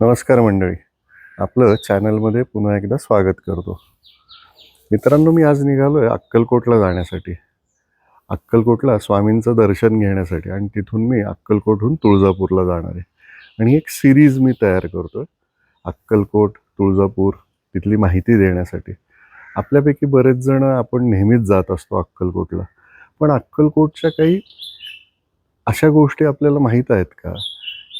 नमस्कार मंडळी. आपलं चॅनलमध्ये पुन्हा एकदा स्वागत करतो. मित्रांनो मी आज निघालो आहे अक्कलकोटला जाण्यासाठी. अक्कलकोटला स्वामींचं दर्शन घेण्यासाठी आणि तिथून मी अक्कलकोटहून तुळजापूरला जाणार आहे. आणि एक सिरीज मी तयार करतो आहे अक्कलकोट तुळजापूर तिथली माहिती देण्यासाठी. आपल्यापैकी बरेच जण आपण नेहमीच जात असतो अक्कलकोटला. पण अक्कलकोटच्या काही अशा गोष्टी आपल्याला माहीत आहेत का?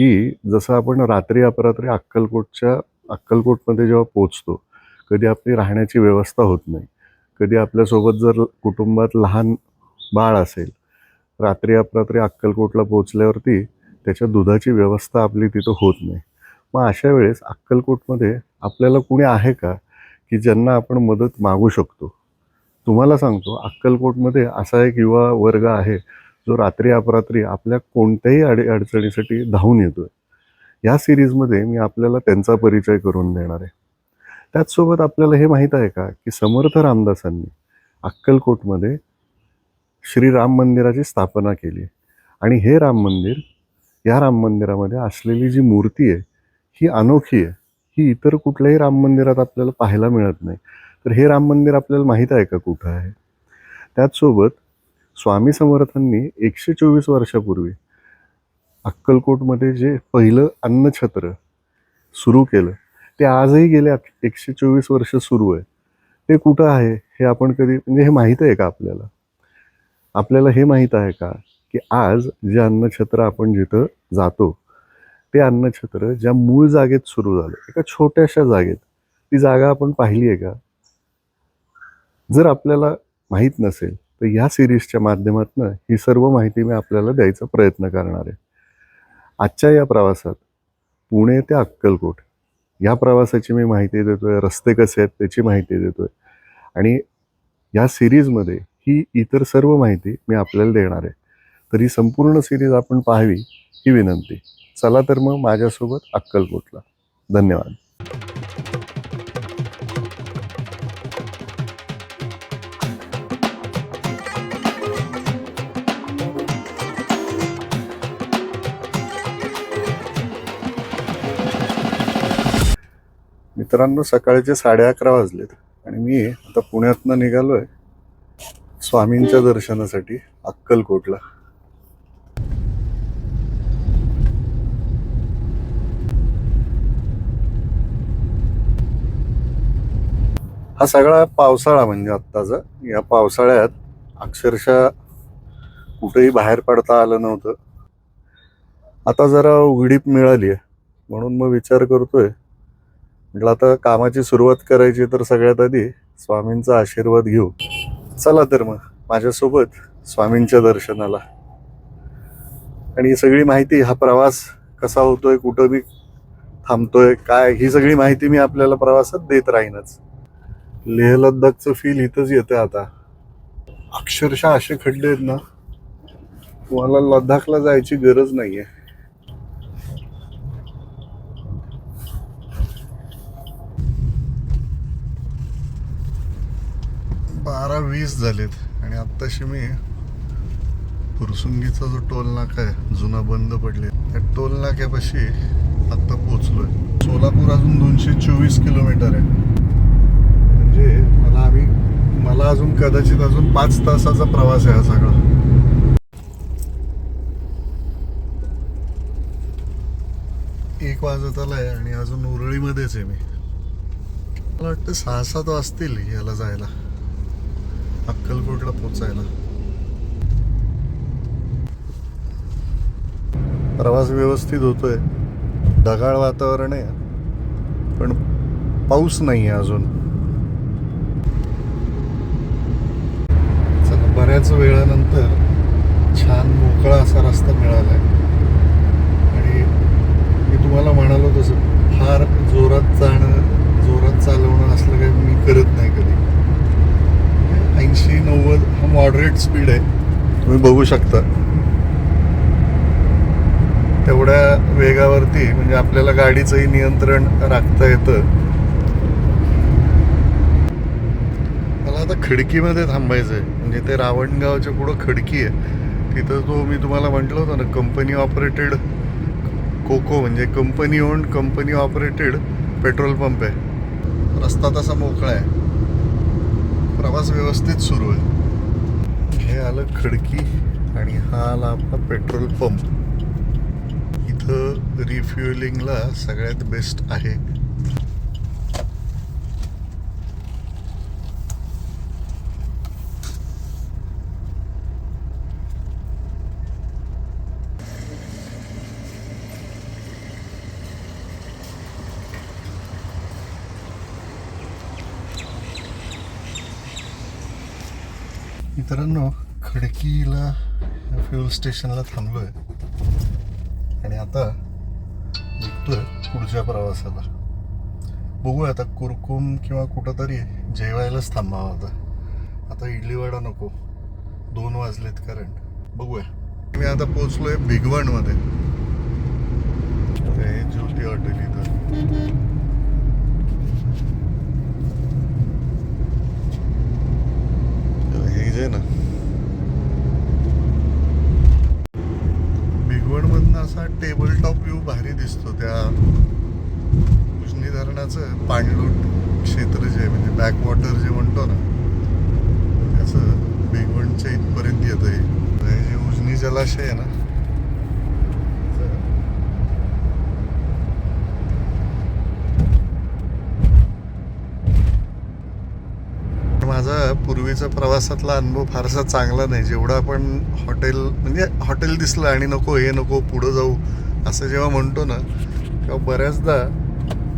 की जसं आपण रात्री अपरात्री अक्कलकोटच्या अक्कलकोटमध्ये जेव्हा पोचतो कधी आपली राहण्याची व्यवस्था होत नाही कधी आपल्यासोबत जर कुटुंबात लहान बाळ असेल रात्री अपरात्री अक्कलकोटला पोचल्यावरती त्याच्या दुधाची व्यवस्था आपली तिथं होत नाही. मग अशा वेळेस अक्कलकोटमध्ये आपल्याला कुणी आहे का की ज्यांना आपण मदत मागू शकतो? तुम्हाला सांगतो अक्कलकोटमध्ये असा एक युवा वर्ग आहे जो रात्री अपरात्री आपल्या कोणत्याही अडी अडचणीसाठी धावून येतोय. या सिरीजमध्ये मी आपल्याला त्यांचा परिचय करून देणार आहे. त्याचसोबत आपल्याला हे माहीत आहे का की समर्थ रामदासांनी अक्कलकोटमध्ये श्री राम मंदिराची स्थापना केली. आणि हे राम मंदिर या राम मंदिरामध्ये असलेली जी मूर्ती आहे ही अनोखी आहे. ही इतर कुठल्याही राम मंदिरात आपल्याला पाहायला मिळत नाही. तर हे राम मंदिर आपल्याला माहीत आहे का कुठं आहे? त्याचसोबत स्वामी समर्थांनी एकशे चोवीस वर्षापूर्वी अक्कलकोटमध्ये जे पहिलं अन्नछत्र सुरू केलं ते आजही गेले एकशे चोवीस वर्ष सुरू आहे. ते कुठं आहे हे आपण कधी म्हणजे हे माहीत आहे का आपल्याला? आपल्याला हे माहीत आहे का की आज जे अन्नछत्र आपण जिथं जातो ते अन्नछत्र ज्या मूळ जागेत सुरू झालं एका छोट्याशा जागेत ती जागा आपण पाहिली आहे का? जर आपल्याला माहीत नसेल तर या सिरीजच्या माध्यमातून ही सर्व माहिती मी आपल्याला द्यायचा प्रयत्न करणार आहे. आजच्या या प्रवासात पुणे ते अक्कलकोट या प्रवासाची मी माहिती देतोय रस्ते कसे आहेत त्याची माहिती देतोय आणि या सिरीजमध्ये ही इतर सर्व माहिती मी आपल्याला देणार आहे. तर ही संपूर्ण सिरीज आपण पाहावी ही विनंती. चला तर मग माझ्यासोबत अक्कलकोटला. धन्यवाद. मित्रांनो सकाळचे साडे अकरा वाजलेत. आणि मी आता पुण्यातनं निघालो आहे स्वामींच्या दर्शनासाठी अक्कलकोटला. हा सगळा पावसाळा म्हणजे आत्ताचा. या पावसाळ्यात अक्षरशः कुठेही बाहेर पडता आलं नव्हतं. आता जरा उघडीप मिळाली आहे म्हणून मग विचार करतोय म्हटलं आता कामाची सुरुवात करायची तर सगळ्यात आधी स्वामींचा आशीर्वाद घेऊ. चला तर मग माझ्यासोबत स्वामींच्या दर्शनाला. आणि ही सगळी माहिती हा प्रवास कसा होतोय कुठं मी थांबतोय काय ही सगळी माहिती मी आपल्याला प्रवासात देत राहीनच. लेह लद्दाखचं फील इथंच येतं आता. अक्षरशः असे खड्डे आहेत ना तुम्हाला लद्दाखला जायची गरज नाहीये. बारा वीस झालेत. आणि आत्ताशी मी फुरसुंगीचा जो टोल नाका आहे जुना बंद पडले त्या टोल नाक्यापाशी आत्ता पोचलोय सोलापूर अजून दोनशे चोवीस किलोमीटर आहे. म्हणजे मला आम्ही मला अजून कदाचित अजून पाच तासाचा प्रवास आहे हा सगळा. एक वाजत आलाय आणि अजून उरळीमध्येच आहे मी. मला वाटतं सहा सात वाजतील याला जायला. अक्कलकोटला पोचायला प्रवास व्यवस्थित होतोय. ढगाळ वातावरण आहे. पण पाऊस नाही आहे अजून बऱ्याच वेळानंतर छान मोकळा असा रस्ता मिळाला आहे मी तुम्हाला म्हणालो तसं फार जोरात जाणं जोरात चालवणं असलं काही मी करत नाही कधी ऐंशी नव्वद हा मॉडरेट स्पीड आहे. तुम्ही बघू शकता. तेवढ्या वेगावरती म्हणजे आपल्याला गाडीचंही नियंत्रण राखता येतं. मला आता खिडकीमध्ये थांबायचं आहे म्हणजे ते रावणगावच्या पुढं खिडकी आहे. तिथं तो मी तुम्हाला म्हटलं होतं ना कंपनी ऑपरेटेड कोको म्हणजे company own company operated petrol pump आहे. रस्ता तसा मोकळा आहे. प्रवास व्यवस्थित सुरू आहे. हे आलं खडकी आणि हा आला आपला पेट्रोल पंप. इथं रिफ्युएलिंगला सगळ्यात बेस्ट आहे. मित्रांनो खडकीला फ्युल स्टेशनला थांबलोय. आणि आता निघतोय पुढच्या प्रवासाला. बघूया आता कुरकुम किंवा कुठंतरी जेवायलाच थांबावं आता. आता इडली वडा नको. दोन वाजलेत कारण बघूया. मी आता पोचलोय भिगवणमध्ये हे ज्योती हॉटेल इथं हे जे ना. भिगवणमधनं असा टेबल टॉप व्ह्यू भारी दिसतो त्या उजनी धरणाचं पाणलोट क्षेत्र जे आहे म्हणजे बॅकवॉटर जे म्हणतो ना त्याचं भिगवणच्या इथपर्यंत येतं आहे म्हणजे हे जे उजनी जलाशय आहे ना माझा पूर्वीचा प्रवासातला अनुभव फारसा चांगला नाही. जेवढा आपण हॉटेल म्हणजे हॉटेल दिसलं आणि नको हे नको पुढं जाऊ असं जेव्हा म्हणतो ना तेव्हा बऱ्याचदा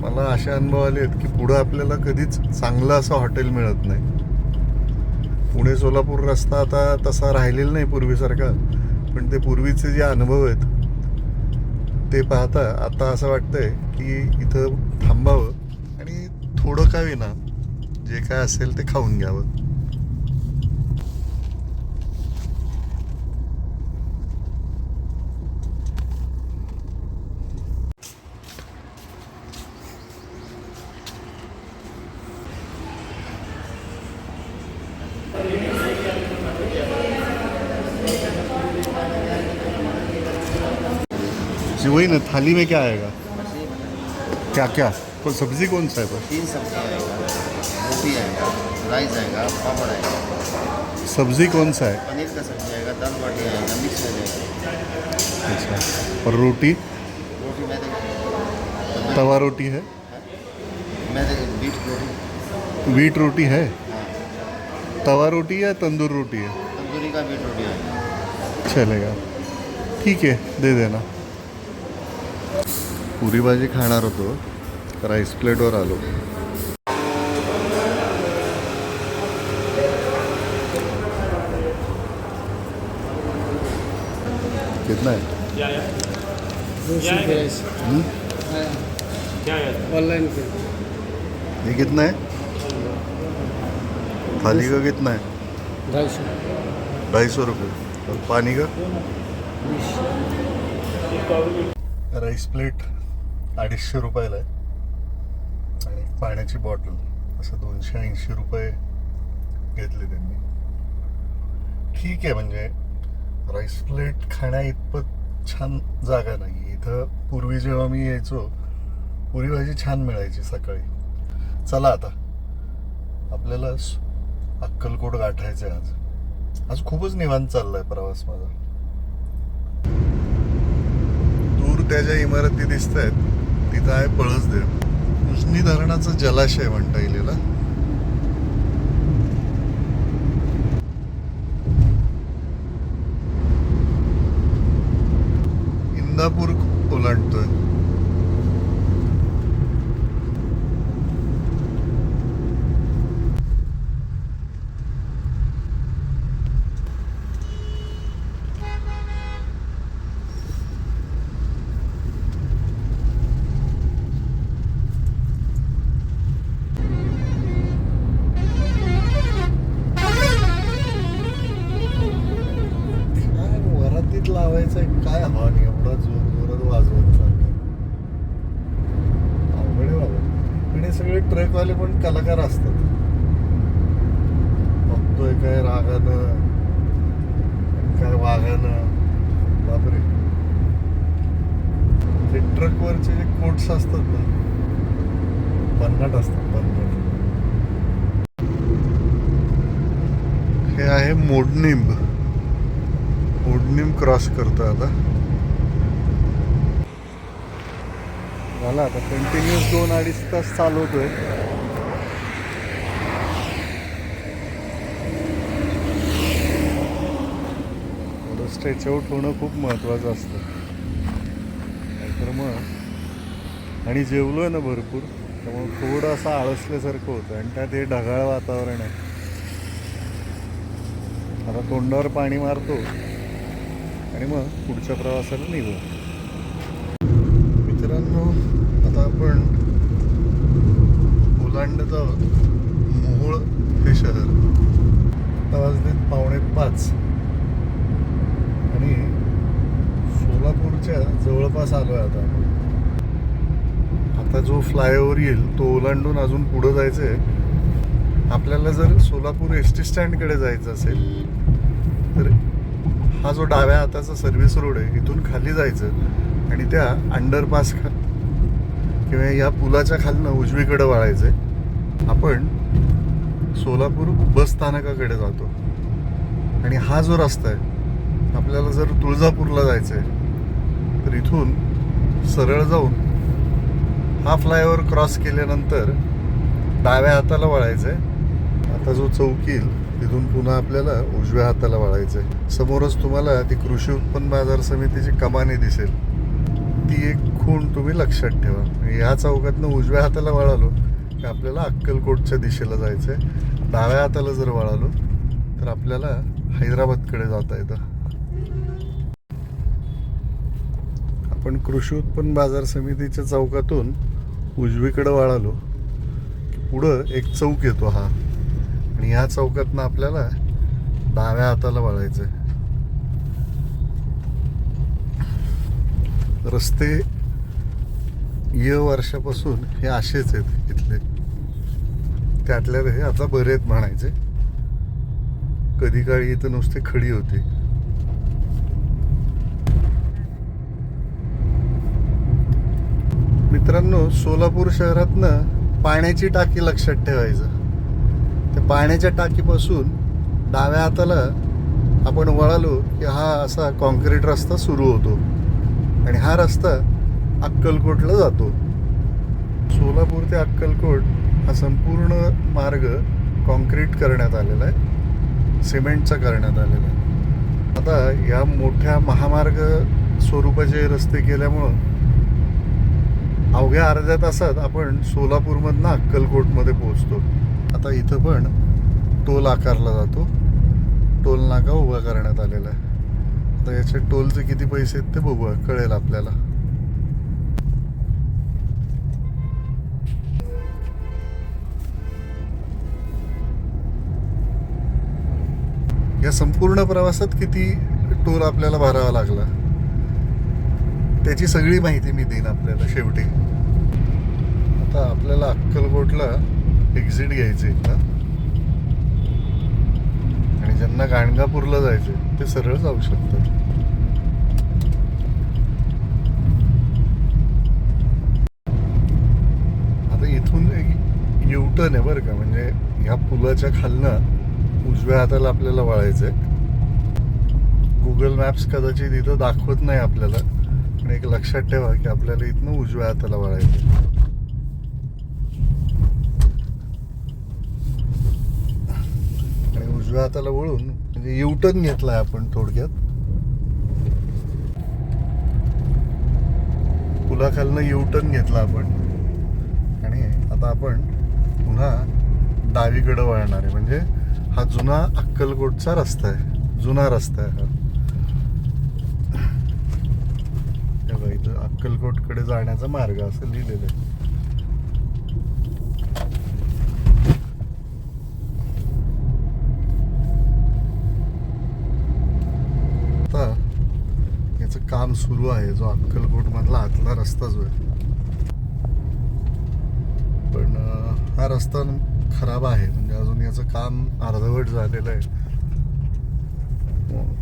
मला असे अनुभव आले आहेत की पुढं आपल्याला कधीच चांगलं असं हॉटेल मिळत नाही. पुणे सोलापूर रस्ता आता तसा राहिलेला नाही पूर्वीसारखा पण ते पूर्वीचे जे अनुभव आहेत ते पाहता आता असं वाटतंय की इथं थांबावं आणि थोडं का विना जे काय असेल ते खाऊन घ्यावं. वही ना थाली में क्या आएगा? क्या क्या कौन सब्ज़ी कौन सा है पर तीन सब्ज़ी आएगा रोटी आएगा राइस आएगा पापड़ आएगा। सब्ज़ी कौन सा है? पनीर का सब्ज़ी आएगा दाल बाटी आएगा मिक्स हो जाएगा। अच्छा और रोटी? रोटी मैदे तवा रोटी है? मैदे बीट रोटी। वीट रोटी है? हाँ। तवा रोटी या तंदूर रोटी है? तंदूरी का बीट रोटी आएगा। चलेगा। ठीक है दे देना। पुरी भाजी खाणार होतो राईस प्लेटवर आलो. कितना है? क्या है दूसरी प्राइस हम्म? क्या है ऑनलाइन ये कितना है? थाली का कितना है? ढाई सौ। ढाई सौ रुपये और पानी का? राईस प्लेट अडीचशे रुपयाला आहे. आणि पाण्याची बॉटल असं दोनशे ऐंशी रुपये घेतले त्यांनी. ठीक आहे म्हणजे राईस प्लेट खाण्या इतपत छान जागा नाही. इथं पूर्वी जेव्हा मी यायचो पुरी भाजी छान मिळायची सकाळी. चला आता. आपल्याला अक्कलकोट गाठायचं आहे आज. आज खूपच निवांत चाललाय प्रवास माझा. दूर त्या ज्या इमारती दिसत आहेत तिथं आहे पळसदेव उजनी धरणाचं जलाशय म्हणता येईल याला. इंदापूर ओलांडतोय कलाकार असतात. बघतोय काय रागानं काय वागानं. बापरे. ते ट्रकवरचे जे कोट्स असतात ना पन्नाट असतात पन्नाट हे आहे मोडनिंब. मोडनिंब क्रॉस करतो आता. झाला आता कंटिन्युअस दोन अडीच तास चालवतोय थोडं स्ट्रेच आउट होणं खूप महत्त्वाचं असतं. नाहीतर मग आणि आहे ना भरपूर त्यामुळे थोडं असं आळसल्यासारखं होतं. आणि त्यात हे ढगाळ वातावरण आहे. आता तोंडावर पाणी मारतो आणि मग पुढच्या प्रवासाला निघू मित्रांनो आता आपण ओलांडत आहोत मोहोळ हे शहर आता वाजले पावणे पाच आणि सोलापूरच्या चालू आहे आता. आता जो फ्लायओव्हर येईल तो ओलांडून अजून पुढं जायचं आहे आपल्याला जर सोलापूर एस टी स्टँडकडे जायचं असेल तर हा जो डाव्या हाताचा सर्व्हिस रोड आहे इथून खाली जायचं आणि त्या अंडरपास खा किंवा या पुलाच्या खालनं उजवीकडे वळायचं आहे आपण सोलापूर बस स्थानकाकडे जातो. आणि हा जो रस्ता आहे आपल्याला जर तुळजापूरला जायचं आहे इथून सरळ जाऊन हा फ्लायओव्हर क्रॉस केल्यानंतर डाव्या हाताला वळायचं आहे आता जो चौक येईल तिथून पुन्हा आपल्याला उजव्या हाताला वळायचं आहे समोरच तुम्हाला ती कृषी उत्पन्न बाजार समितीची कमानी दिसेल. ती एक खूण तुम्ही लक्षात ठेवा. या चौकातनं उजव्या हाताला वळालो की आपल्याला अक्कलकोटच्या दिशेला जायचं आहे डाव्या हाताला जर वळालो तर आपल्याला हैदराबादकडे जाता येतं. आपण कृषी उत्पन्न बाजार समितीच्या चौकातून उजवीकडे वळालो की पुढं एक चौक येतो हा. आणि ह्या चौकातनं आपल्याला डाव्या हाताला वळायचं आहे रस्ते य वर्षापासून हे असेच आहेत इथले. त्यातल्या हे आता बरे आहेत म्हणायचे. कधी काळी इथं नुसते खडी होती. मित्रांनो सोलापूर शहरातनं पाण्याची टाकी लक्षात ठेवायचं. त्या पाण्याच्या टाकीपासून डाव्या हाताला आपण वळालो की हा असा कॉन्क्रीट रस्ता सुरू होतो आणि हा रस्ता अक्कलकोटला जातो. सोलापूर ते अक्कलकोट हा संपूर्ण मार्ग कॉन्क्रीट करण्यात आलेला आहे. सिमेंटचा करण्यात आलेला आहे. आता या मोठ्या महामार्ग स्वरूपाचे रस्ते केल्यामुळं अवघ्या अर्ध्या तासात आपण सोलापूरमधनं अक्कलकोटमध्ये पोहोचतो. आता इथं पण टोल आकारला जातो. टोल नाका उभा करण्यात आलेला आहे. आता याचे टोलचे किती पैसे आहेत ते बघूया कळेल आपल्याला. या संपूर्ण प्रवासात किती टोल आपल्याला भरावा लागला? त्याची सगळी माहिती मी देईन आपल्याला शेवटी. आता आपल्याला अक्कलकोटला एक्झिट घ्यायचे ना आणि ज्यांना गाणगापूरला जायचे ते सरळ जाऊ शकतात. आता इथून एक युटर्न आहे बरं का म्हणजे ह्या पुलाच्या खालनं उजव्या हाताला आपल्याला वळायचं आहे गुगल मॅप्स कदाचित इथं दाखवत नाही आपल्याला. पण एक लक्षात ठेवा की आपल्याला इथनं उजव्या हाताला वळायचं आणि उजव्या हाताला वळून म्हणजे युटर्न घेतलाय आपण थोडक्यात. पुलाखालनं युटर्न घेतला आपण. आणि आता आपण पुन्हा डावीकडे वळणार आहे. म्हणजे हा जुना अक्कलकोटचा रस्ता आहे. जुना रस्ता आहे हा हे बघा, इथं अक्कलकोटकडे जाण्याचा मार्ग असं लिहिलेलं आहे. आता याचं काम सुरू आहे जो अक्कलकोट मधला आतला रस्ता जो आहे. पण हा रस्ता खराब आहे म्हणजे अजून याचं काम अर्धवट झालेलं आहे मग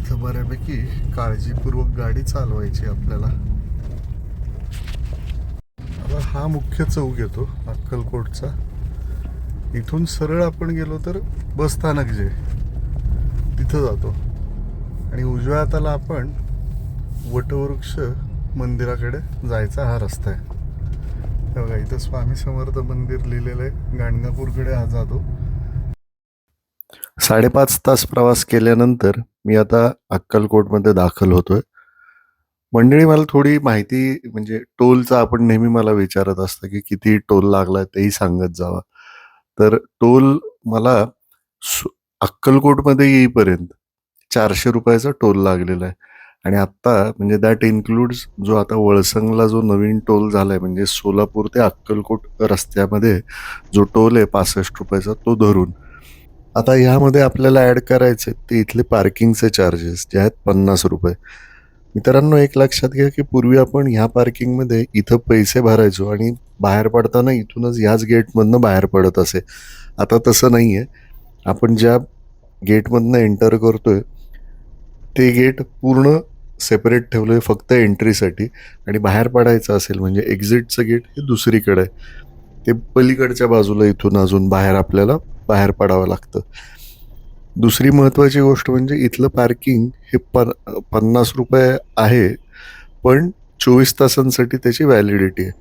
इथं बऱ्यापैकी काळजीपूर्वक गाडी चालवायची आपल्याला. आता हा मुख्य चौक येतो अक्कलकोटचा. इथून सरळ आपण गेलो तर बस स्थानक जे तिथं जातो. आणि उजव्या हाताला आपण वटवृक्ष मंदिराकडे जायचा हा रस्ता आहे. बघा इथं स्वामी समर्थ मंदिर लिहिलेलं आहे. गाणगापूरकडे हा जातो. साडेपाच तास प्रवास केल्यानंतर मी आता अक्कलकोटमध्ये दाखल होतोय. मंडळी मला थोडी माहिती म्हणजे टोलचा आपण नेहमी मला विचारत असतं की किती टोल लागला तेही सांगत जावा. तर टोल मला सु- अक्कलकोटमध्ये येईपर्यंत चारशे रुपयाचा टोल लागलेला आहे. आणि आत्ता म्हणजे दॅट इन्क्लूड्स जो आता वळसंगला जो नवीन टोल झाला आहे म्हणजे सोलापूर ते अक्कलकोट रस्त्यामध्ये जो टोल आहे पासष्ट रुपयाचा तो धरून आता ह्यामध्ये आपल्याला ॲड करायचे ते इथले पार्किंगचे चार्जेस जे आहेत पन्नास रुपये. मित्रांनो एक लक्षात घ्या की पूर्वी आपण ह्या पार्किंगमध्ये इथं पैसे भरायचो आणि बाहेर पडताना इथूनच ह्याच गेटमधनं बाहेर पडत असे. आता तसं नाही आहे आपण ज्या गेटमधनं एंटर करतोय ते गेट पूर्ण सेपरेट ठेवलं आहे फक्त एंट्रीसाठी आणि बाहेर पडायचं असेल म्हणजे एक्झिटचं गेट हे दुसरीकडे आहे. ते पलीकडच्या बाजूला इथून अजून बाहेर आपल्याला बाहेर पडावं लागतं. दुसरी महत्त्वाची गोष्ट म्हणजे इथलं पार्किंग हे पन पन्नास रुपये आहे पण चोवीस तासांसाठी त्याची व्हॅलिडिटी आहे.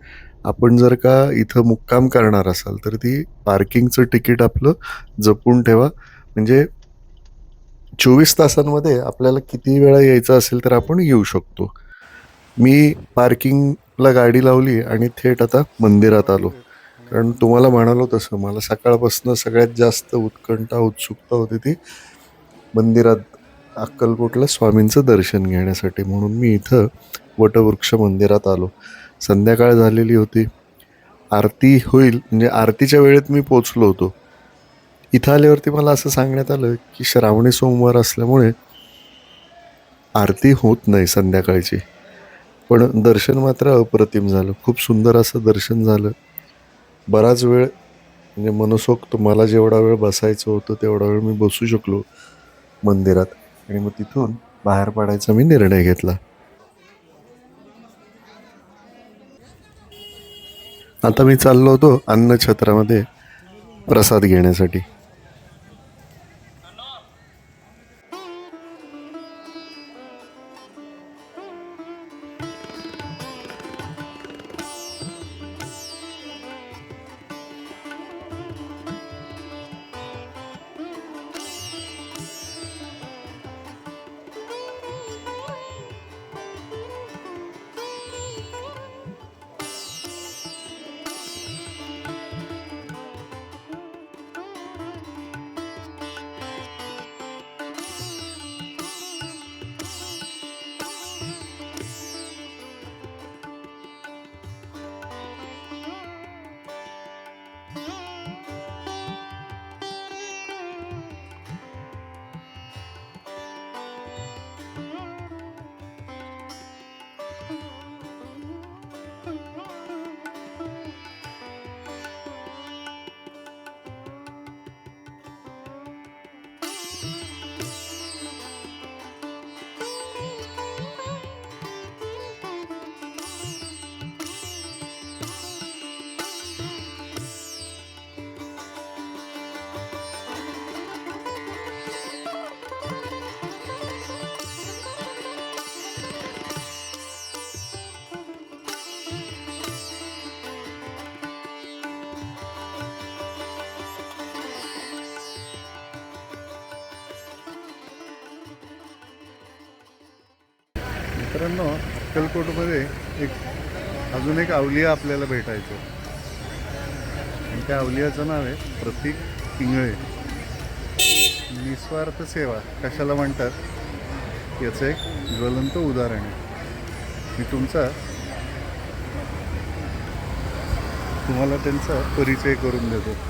आपण जर का इथं मुक्काम करणार असाल तर ती पार्किंगचं तिकीट आपलं जपून ठेवा. म्हणजे चोवीस तासांमध्ये आपल्याला किती वेळा यायचं असेल तर आपण येऊ शकतो. मी पार्किंगला गाडी लावली आणि थेट आता मंदिरात आलो. कारण तुम्हाला म्हणालो तसं मला सकाळपासून सगळ्यात जास्त उत्कंठा उत्सुकता होती ती मंदिरात अक्कलकोटला स्वामींचं दर्शन घेण्यासाठी. म्हणून मी इथं वटवृक्ष मंदिरात आलो. संध्याकाळ झालेली होती. आरती होईल म्हणजे आरतीच्या वेळेत मी पोचलो होतो. इथं आल्यावरती मला असं सांगण्यात आलं की श्रावणी सोमवार असल्यामुळे आरती होत नाही संध्याकाळची. पण दर्शन मात्र अप्रतिम झालं. खूप सुंदर असं दर्शन झालं. बराच वेळ म्हणजे मनसोक्त मला जेवढा वेळ बसायचं होतं तेवढा वेळ मी बसू शकलो मंदिरात. आणि मग तिथून बाहेर पडायचा मी निर्णय घेतला. आता मी चाललो होतो अन्नछत्रामध्ये प्रसाद घेण्यासाठी. मित्रांनो अक्कलकोटमध्ये एक अजून एक अवलिया आपल्याला भेटायचं आणि त्या अवलियाचं नाव आहे प्रतीक पिंगळे. निस्वार्थ सेवा कशाला म्हणतात? याचं एक ज्वलंत उदाहरण आहे. मी तुमचा तुम्हाला त्यांचा परिचय करून देतो.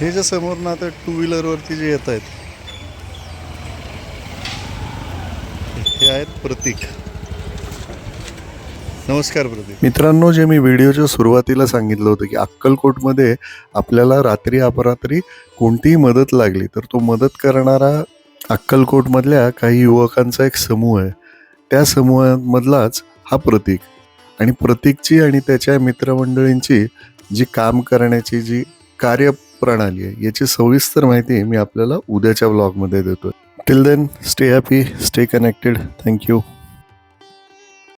हे जे समोर ना आता टू व्हीलरवरती जे येत आहेत हे आहेत प्रतीक. नमस्कार प्रदीप मित्रांनो जे मी व्हिडिओच्या सुरुवातीला सांगितलं होतं की अक्कलकोटमध्ये आपल्याला रात्री अपरात्री कोणतीही मदत लागली तर तो मदत करणारा अक्कलकोटमधल्या काही युवकांचा एक समूह आहे. त्या समूहामधलाच हा प्रतीक. आणि प्रतीकची आणि त्याच्या मित्रमंडळींची जी काम करण्याची जी कार्य प्रणाली आहे. याची सविस्तर माहिती मी आपल्याला उद्याच्या ब्लॉगमध्ये देतो till then stay happy stay connected thank you